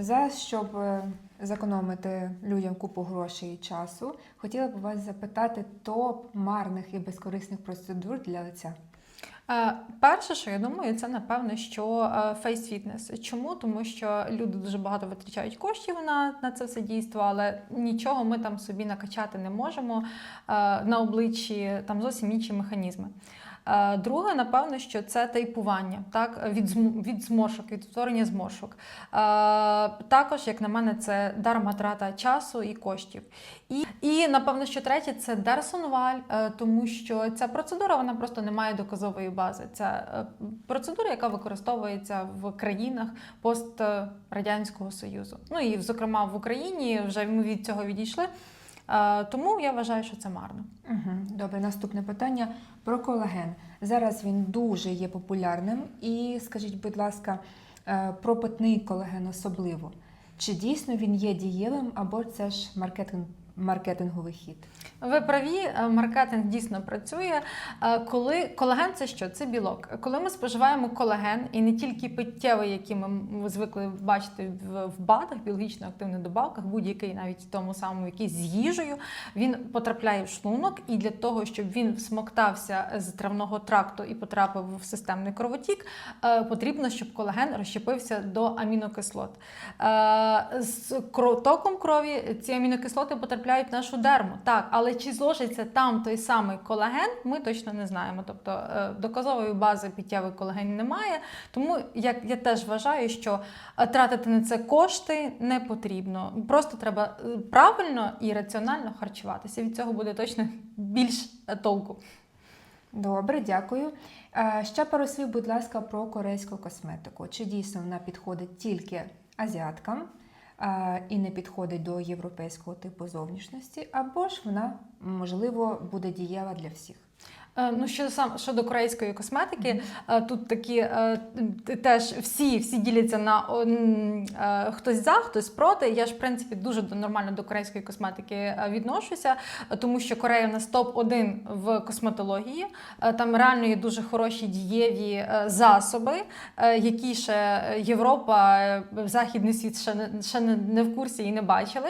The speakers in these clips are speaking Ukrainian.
Зараз, щоб е, зекономити людям купу грошей і часу, хотіла б вас запитати топ марних і безкорисних процедур для лиця. Е, Перше, що я думаю, це напевно, що фейс-фітнес. Чому? Тому що люди дуже багато витрачають коштів на, на це все дійство, але нічого ми там собі накачати не можемо е, на обличчі, там зовсім інші механізми. Е, Друге, напевно, що це тейпування, так, від, від зморшок, від утворення зморшок. Е, Також, як на мене, це дарма трата часу і коштів. І, і напевно, що третє це дерсонваль, е, тому що ця процедура вона просто не має доказової бази. Це процедура, яка використовується в країнах пострадянського союзу. Ну і зокрема в Україні вже ми від цього відійшли. Е, Тому я вважаю, що це марно. Угу. Добре, наступне питання про колаген. Зараз він дуже є популярним. І скажіть, будь ласка, е, про питний колаген особливо. Чи дійсно він є дієвим, або це ж маркетинг, маркетинговий хід? Ви праві, е, маркетинг дійсно працює. Е, Коли колаген це що? Це білок. Коли ми споживаємо колаген, і не тільки питтєвий, який ми звикли бачити в, БАДах, біологічно активних добавках, будь-який, навіть в тому самому, який з їжею, він потрапляє в шлунок, і для того, щоб він всмоктався з травного тракту і потрапив в системний кровотік, е, потрібно, щоб колаген розщепився до амінокислот. З кро- током крові ці амінокислоти потрапляють в нашу дерму. Так, але чи зложиться там той самий колаген, ми точно не знаємо. Тобто е, доказової бази питтєвий колаген немає. Тому як я теж вважаю, що е, тратити на це кошти не потрібно. Просто треба е, правильно і раціонально харчуватися. Від цього буде точно більш толку. Добре, дякую. Ще пару слів, будь ласка, про корейську косметику. Чи дійсно вона підходить тільки азіаткам і не підходить до європейського типу зовнішності, або ж вона, можливо, буде дієва для всіх? Е, Ну, що сам щодо корейської косметики, е, тут такі е, теж всі, всі діляться на хтось за, хтось проти. Я ж в принципі дуже нормально до корейської косметики відношуся, тому що Корея у нас топ-1 в косметології. Там реально є дуже хороші дієві засоби, які ще Європа, західний світ ще не ще не, в курсі і не бачили.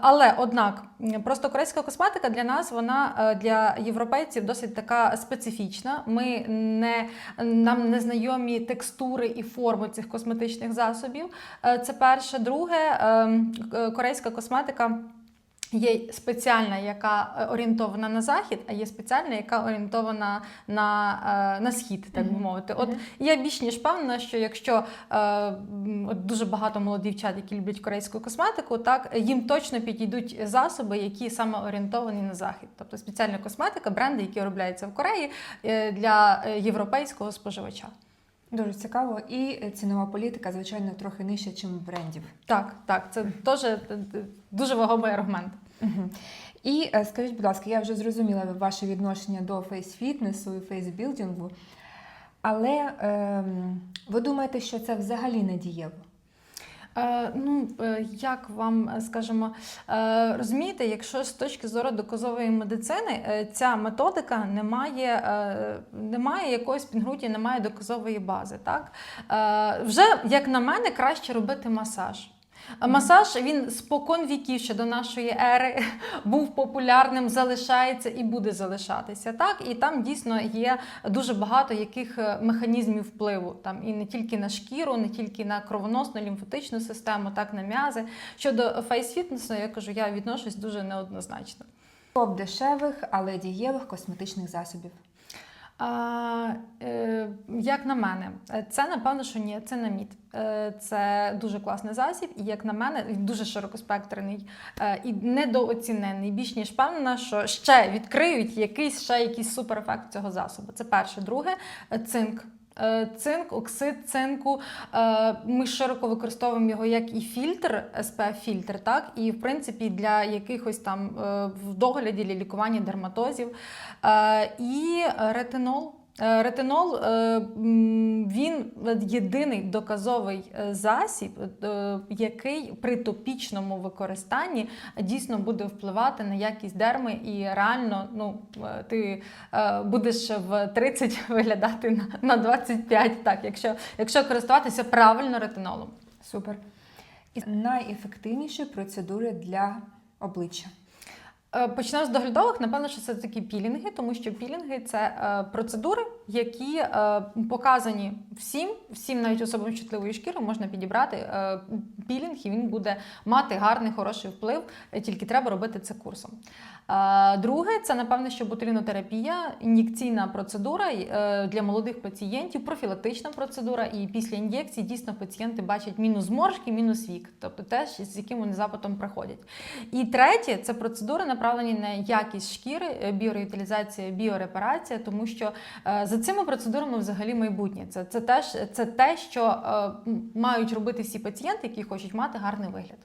Але однак, просто корейська косметика для нас вона для європейців досить така специфічна. Ми не нам не знайомі текстури і форми цих косметичних засобів. Е, Це перше. Друге, ем, корейська косметика. Є спеціальна, яка е, орієнтована на захід, а є спеціальна, яка орієнтована на, е, на схід, так би мовити. От я більш ніж певна, що якщо е, от дуже багато молодих дівчат, які люблять корейську косметику, так їм точно підійдуть засоби, які саме орієнтовані на захід. Тобто спеціальна косметика, бренди, які виробляються в Кореї для європейського споживача. Дуже цікаво. І цінова політика, звичайно, трохи нижча, ніж брендів. Так, так, це теж дуже вагомий аргумент. І е, скажіть, будь ласка, я вже зрозуміла ваше відношення до фейс-фітнесу і фейсбілдингу, але ем, ви думаєте, що це взагалі не дієво? Е, ну, е, як вам е, скажемо, е, розумієте, якщо з точки зору доказової медицини е, ця методика не має, е, не має якоїсь підґрунтя, не має доказової бази. Так? Е, вже, як на мене, краще робити масаж. Е, Масаж він спокон віків ще до нашої ери був популярним, залишається і буде залишатися. Так і там дійсно є дуже багато яких е, механізмів впливу. Там і не тільки на шкіру, не тільки на кровоносну лімфатичну систему, так на м'язи. Щодо фейс-фітнесу, я кажу, я відношусь дуже неоднозначно. Топ дешевих, але дієвих косметичних засобів. А, е, як на мене, це напевно, що ні, це не Е, це дуже класний засіб, і як на мене, дуже широкоспектрений е, і недооцінений. Більш ніж певна, що ще відкриють якийсь ще якийсь суперефект цього засобу. Це перше. Друге, цинк. Е, Цинк, оксид цинку. е, Ми широко використовуємо його як і фільтр, СПФ-фільтр, так і в принципі для якихось там е, в догляді для лікування дерматозів. І ретинол. Е, Ретинол е, він єдиний доказовий е, засіб, який при топічному використанні дійсно буде впливати на якість дерми, і реально ну, ти будеш в 30 виглядати на, на 25, так, якщо, якщо користуватися правильно ретинолом. Супер. Найефективніші процедури для обличчя. Е, Почнемо з доглядових. Напевно, що це такі пілінги, тому що пілінги це е, процедури, які е, показані всім, всім навіть особам з чутливою шкірою можна підібрати е, пілінг, і він буде мати гарний, хороший вплив. е, Тільки треба робити це курсом. Е, Друге, це напевно, що ботулінотерапія, ін'єкційна процедура е, для молодих пацієнтів, профілактична процедура. І після ін'єкції дійсно пацієнти бачать мінус зморшки, мінус вік, тобто те, з яким вони запитом приходять. І третє це процедури, направлені на якість шкіри, е, біореутилізація, біорепарація, тому що е, за цими процедурами взагалі майбутнє. Це, це, теж, це те, що е, мають робити всі пацієнти, які хочуть мати гарний вигляд.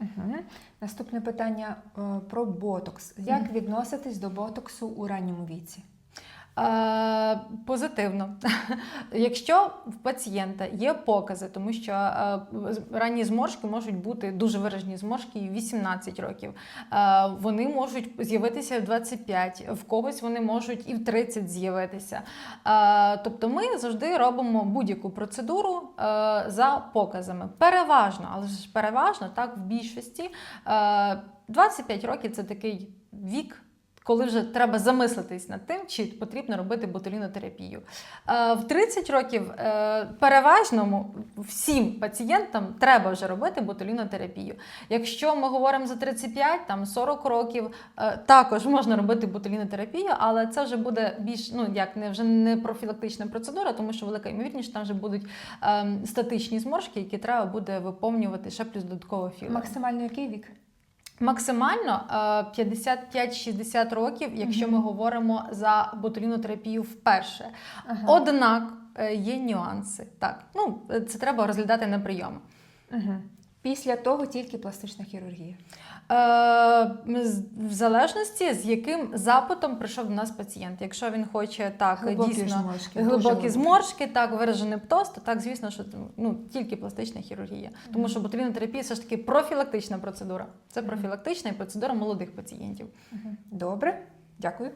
Угу. Наступне питання е, про ботокс. Як угу. відноситись до ботоксу у ранньому віці? Е, позитивно. Якщо в пацієнта є покази, тому що е, ранні зморшки можуть бути дуже виражені зморшки і 18 років. Е, вони можуть з'явитися в 25, в когось вони можуть і в 30 з'явитися. Тобто ми завжди робимо будь-яку процедуру за показами. Переважно, але ж переважно так в більшості. Е, 25 років це такий вік коли вже треба замислитись над тим, чи потрібно робити ботулінотерапію. Е, В 30 років е, переважному всім пацієнтам треба вже робити ботулінотерапію. Якщо ми говоримо за 35, там 40 років, е, також можна робити ботулінотерапію, але це вже буде більш ну як не вже не профілактична процедура, тому що велика ймовірність, там вже будуть ем, статичні зморшки, які треба буде виповнювати ще плюс додатково філер. Максимально який вік? Максимально е, 55-60 років, якщо ми говоримо за ботулінотерапію вперше. Ага. Однак е, є нюанси. Так, ну е, це треба розглядати на прийом. Угу. Після того тільки пластична хірургія. Е, в залежності з яким запитом прийшов до нас пацієнт. Якщо він хоче так Глибокі дійсно зморшки, глибокі зморшки, так виражений птоз, то так, звісно, що ну тільки пластична хірургія. Тому що ботулінотерапія все ж таки профілактична процедура. Це профілактична і процедура молодих пацієнтів. Добре, дякую.